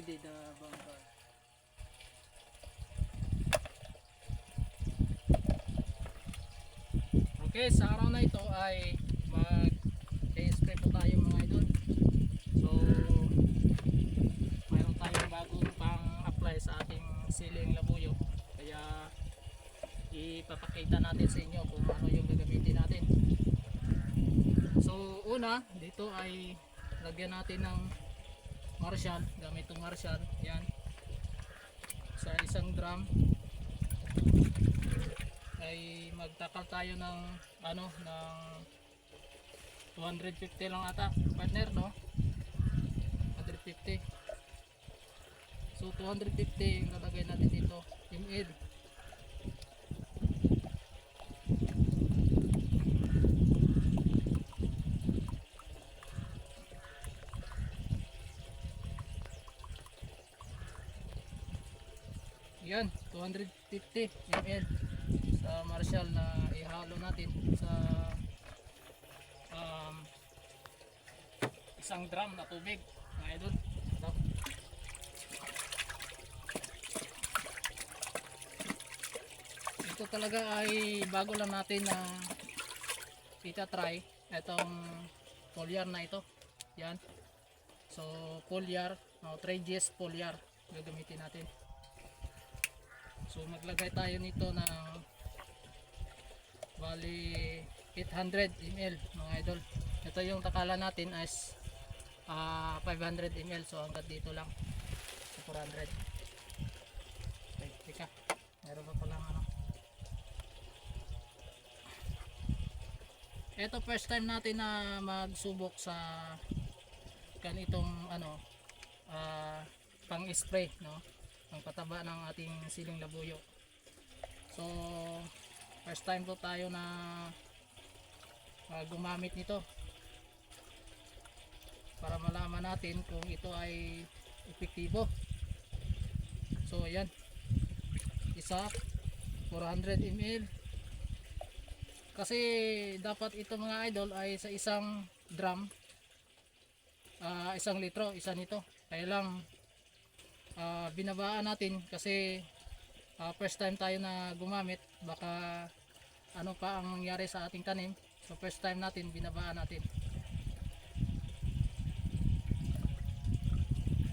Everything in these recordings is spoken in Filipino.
ready the bunker. Okay, sa araw na ito ay mag spray po tayo mga idol. So, mayroon tayong bagong pang-apply sa ating siling labuyo. Kaya ipapakita natin sa inyo kung ano yung gagamitin natin. So, una, dito ay lagyan natin ng Marshall, gamit itong Marshall, yan. Sa isang drum ay magtakal tayo ng ano ng 250 lang ata partner no? 250 so 250 yung lalagay natin dito ml yan 250 ml sa Marshall na ihalo natin sa um, isang drum na tubig mga idol. Ito. talaga ay bago lang natin na try itong foliar na ito. Yan. So foliar no, 3GS foliar gagamitin natin So maglagay tayo nito ng bali 800 ml mga idol. Ito yung takala natin is ah, 500 ml so hanggang dito lang sa 400. Okay, tika. Meron pa palang ano. Ito first time natin na magsubok sa ganitong ano ah, pang spray no ang pataba ng ating siling labuyo. So first time po tayo na uh, gumamit nito. Para malaman natin kung ito ay epektibo. So ayan. Isa 400 ml kasi dapat ito mga idol ay sa isang drum ah, isang litro isa nito. Kaya lang ah, binabaan natin kasi ah, first time tayo na gumamit. Baka ano pa ang nangyari sa ating tanim. So first time natin binabaan natin.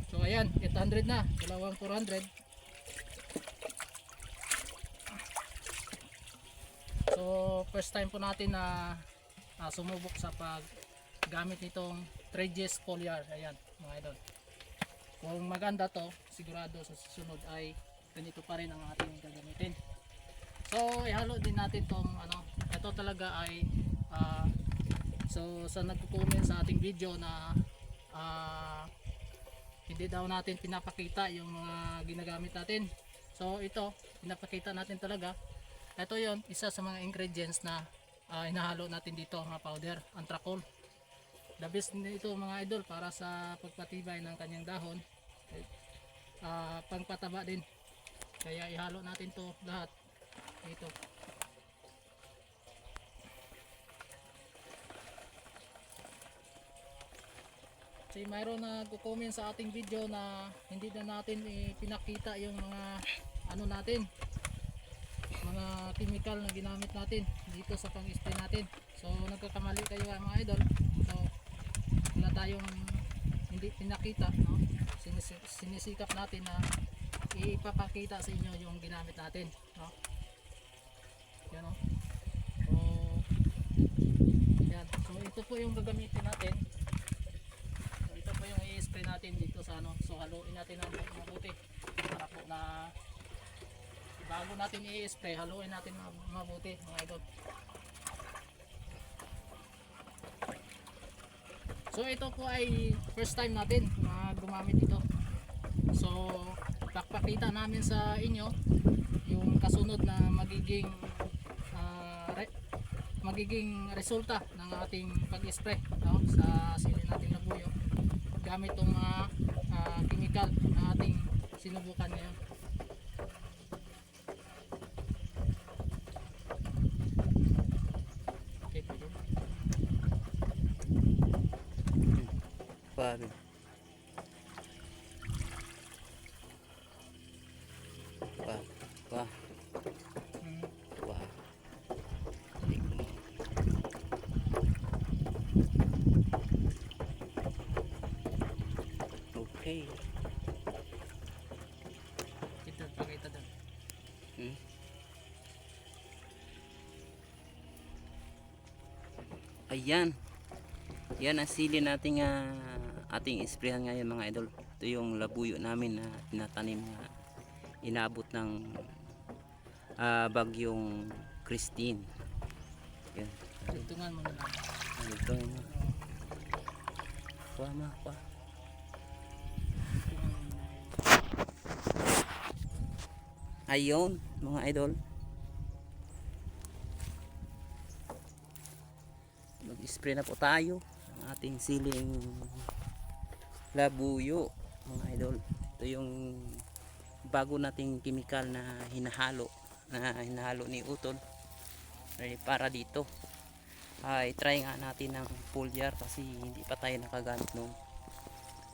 So ayan 800 na. Dalawang 400 so first time po natin na ah, sumubok sa pag gamit nitong 3GS foliar. Ayan mga idol kung maganda to sigurado sa susunod ay ganito pa rin ang ating gagamitin. So ihalo din natin tong ano ito talaga ay ah, so sa nagko-comment sa ating video na ah, hindi daw natin pinapakita yung mga ginagamit natin. So ito pinapakita natin talaga. Ito yon isa sa mga ingredients na ah, hinahalo natin dito mga powder antrakol the best nito mga idol para sa pagpatibay ng kanyang dahon ah pangpataba din. Kaya ihalo natin to lahat dito. Kasi mayroon na comment sa ating video na hindi na natin ipinakita yung mga ano natin mga chemical na ginamit natin dito sa pang-spray natin. So nagkakamali kayo mga idol. So wala tayong hindi pinakita no? Sinis- sinisikap natin na ipapakita sa inyo yung ginamit natin no? yan o so, yan. so ito po yung gagamitin natin so, ito po yung i-spray natin dito sa ano so haluin natin ng mabuti para po na bago natin i-spray haluin natin mab- mabuti mga idol So ito po ay first time natin na gumamit ito. So pakpakita namin sa inyo yung kasunod na magiging ah, re- magiging resulta ng ating pag-spray no, sa sili nating labuyo gamit itong mga ah, chemical na ating sinubukan ngayon. Okay. Ito, pakita doon. Hmm? Ayan. Yan ang sili nating uh, ating isprehan ngayon mga idol. Ito yung labuyo namin na tinatanim na inabot ng uh, bagyong Christine. Yan. Tungan mo na lang. Tungan mo. Kuha mo, kuha. Ayun, mga idol. Mag-spray na po tayo ng ating siling labuyo, mga idol. Ito yung bago nating chemical na hinahalo, na hinahalo ni Utol. Para dito. Ay, try nga natin ng foliar kasi hindi pa tayo nakagamit nung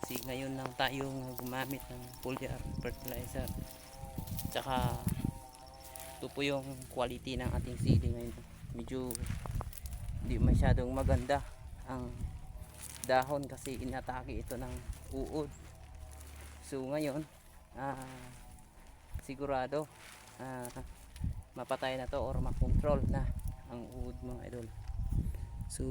kasi ngayon lang tayo gumamit ng foliar fertilizer tsaka ito po yung quality ng ating sili ngayon. Medyo hindi masyadong maganda ang dahon kasi inatake ito ng uod. So ngayon ah, sigurado ah, mapatay na to or makontrol na ang uod mga idol. So